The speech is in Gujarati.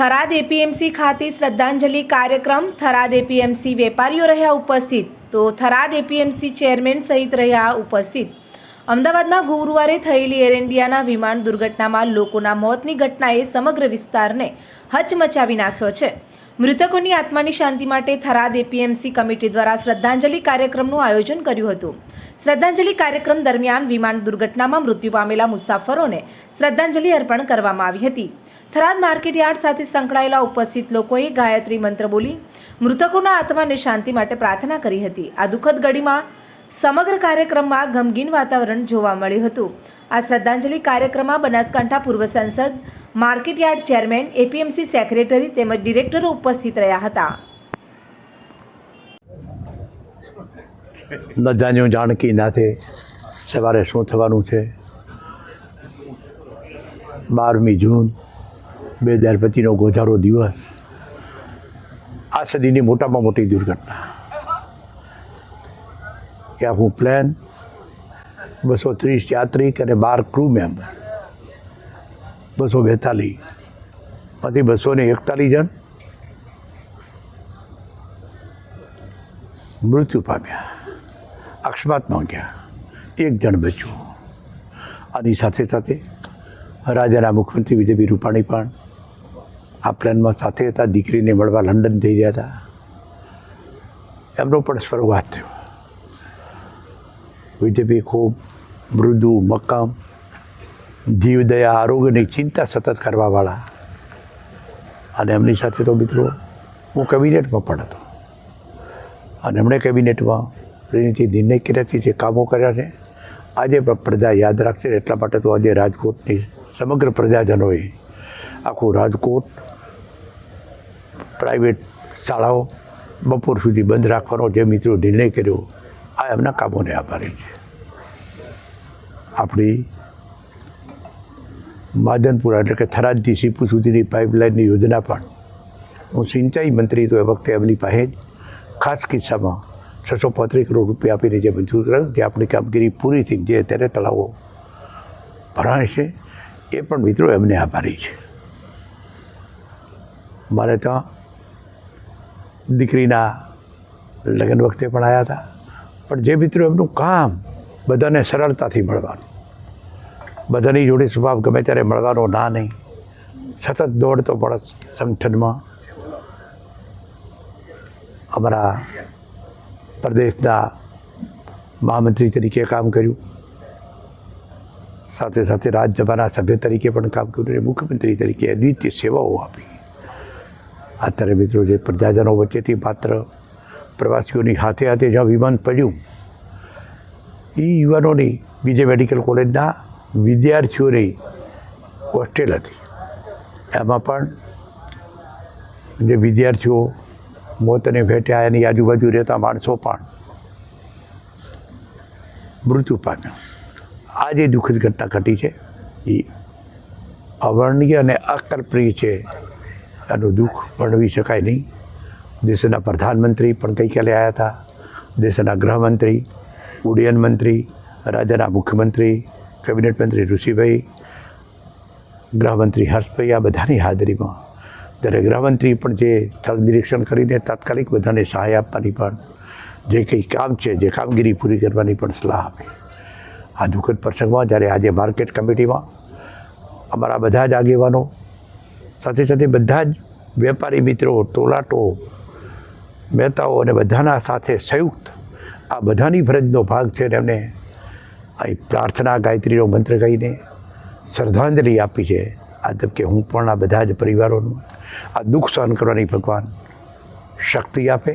થરાદ એપીએમસી ખાતે શ્રદ્ધાંજલિ કાર્યક્રમ. થરાદ એપીએમસી વેપારીઓ રહ્યા ઉપસ્થિત. તો થરાદ એપીએમસી ચેરમેન સહિત રહ્યા ઉપસ્થિત. અમદાવાદમાં ગુરુવારે થયેલી એર ઇન્ડિયાના વિમાન દુર્ઘટનામાં લોકોના મોતની ઘટનાએ સમગ્ર વિસ્તારને હચમચાવી નાખ્યો છે. મૃતકોની આત્માની શાંતિ માટે થરાદ એપીએમસી કમિટી દ્વારા શ્રદ્ધાંજલિ કાર્યક્રમનું આયોજન કર્યું હતું. શ્રદ્ધાંજલિ કાર્યક્રમ દરમિયાન વિમાન દુર્ઘટનામાં મૃત્યુ પામેલા મુસાફરોને શ્રદ્ધાંજલિ અર્પણ કરવામાં આવી હતી. થરાદ માર્કેટ યાર્ડ સાથે સંકળાયેલા ઉપસ્થિત લોકોએ ગાયત્રી મંત્ર બોલી મૃતકોના આત્માને શાંતિ માટે પ્રાર્થના કરી હતી. આ દુઃખદ ઘડીમાં સમગ્ર કાર્યક્રમમાં ગમગીન વાતાવરણ જોવા મળ્યું હતું. આ શ્રદ્ધાંજલિ કાર્યક્રમમાં બનાસકાંઠા પૂર્વ સાંસદ market yard chairman, APMC secretary તેમજ ડિરેક્ટરો ઉપસ્થિત રહ્યા હતા. ન જાણ્યું જાણકી નાથે સવારે શું થવાનું છે? બારમી જૂન બે હજાર ગોધારો દિવસ આ સદીની મોટામાં મોટી દુર્ઘટના. કે આખું પ્લેન, બસો ત્રીસ યાત્રિક અને બાર ક્રૂ મેમ્બર બસો બેતાલીસ, પછી બસો ને એકતાલીસ જણ મૃત્યુ પામ્યા. અકસ્માતમાં ગયા એક જણ બચ્યું. આની સાથે સાથે રાજ્યના મુખ્યમંત્રી વિજયભાઈ રૂપાણી પણ આ પ્લેનમાં સાથે હતા, દીકરીને મળવા લંડન જઈ રહ્યા હતા. એમનો પણ સ્વર્ગવાસ થયો. વિજયભાઈ ખૂબ મૃદુ, મક્કમ, જીવદયા, આરોગ્યની ચિંતા સતત કરવાવાળા. અને એમની સાથે તો મિત્રો હું કેબિનેટમાં પણ હતો. અને એમણે કેબિનેટમાં રીતથી નિર્ણય કર્યા જે કામો કર્યા છે. આજે પણ પ્રજા યાદ રાખશે એટલા માટે તો આજે રાજકોટની સમગ્ર પ્રજાજનોએ આખું રાજકોટ પ્રાઇવેટ શાળાઓ બપોર સુધી બંધ રાખવાનો જે મિત્રો નિર્ણય કર્યો, આ એમના કામોને આભારી છે. આપણી માદનપુરા એટલે કે થરાદથી સીપુ સુધીની પાઇપલાઇનની યોજના પણ હું સિંચાઈ મંત્રી તો એ વખતે એમની પાસે જ ખાસ કિસ્સામાં છસો પાંત્રીસ કરોડ રૂપિયા આપીને જે મંજૂર કર્યું, જે આપણી કામગીરી પૂરી થઈ જે અત્યારે તળાવો ભરાય છે, એ પણ મિત્રો એમને આભારી છે. મારે ત્યાં દીકરીના લગ્ન વખતે પણ આવ્યા હતા. પણ જે મિત્રો એમનું કામ બધાને સરળતાથી મળવાનું. બધાની જોડે સ્વભાવ ગમે ત્યારે મળવાનો ના નહીં. સતત દોડતો પડે સંગઠનમાં. અમારા પ્રદેશના મહામંત્રી તરીકે કામ કર્યું. સાથે સાથે રાજ્યસભાના સભ્ય તરીકે પણ કામ કર્યું અને મુખ્યમંત્રી તરીકે અદ્વિતીય સેવાઓ આપી. અત્યારે મિત્રો જે પ્રજાજનો વચ્ચેથી માત્ર પ્રવાસીઓની હાથે હાથે જ્યાં વિમાન પડ્યું, એ યુવાનોની બીજે મેડિકલ કોલેજના વિદ્યાર્થીઓની હોસ્ટેલ હતી. એમાં પણ જે વિદ્યાર્થીઓ મોતને ભેટ્યા એની આજુબાજુ રહેતા માણસો પણ મૃત્યુ પામ્યા. આ જે દુઃખદ ઘટના ઘટી છે, એ અવર્ણનીય અને અકલ્પનીય છે એનું દુઃખ વર્ણવી શકાય નહીં. દેશના પ્રધાનમંત્રી પણ ગઈકાલે આવ્યા હતા? દેશના ગૃહમંત્રી, ઉડ્ડયન મંત્રી, રાજ્યના મુખ્યમંત્રી, કેબિનેટ મંત્રી ઋષિભાઈ, ગૃહમંત્રી હર્ષભાઈ, આ બધાની હાજરીમાં. ત્યારે ગૃહમંત્રી પણ જે સ્થળ નિરીક્ષણ કરીને તાત્કાલિક બધાને સહાય આપવાની પણ જે કંઈ કામ છે, જે કામગીરી પૂરી કરવાની પણ સલાહ આપી. આ દુઃખદ પ્રસંગમાં જ્યારે આજે માર્કેટ કમિટીમાં અમારા બધા જ આગેવાનો સાથે સાથે બધા જ વેપારી મિત્રો ટોલાટો મહેતાઓ અને બધાના સાથે સંયુક્ત આ બધાની ફરજનો ભાગ છે અને એમને અહીં પ્રાર્થના ગાયત્રીનો મંત્ર કહીને શ્રદ્ધાંજલિ આપી છે. આ તબકે હું પણ આ બધા જ પરિવારોનું આ દુઃખ સહન કરવાની ભગવાન શક્તિ આપે.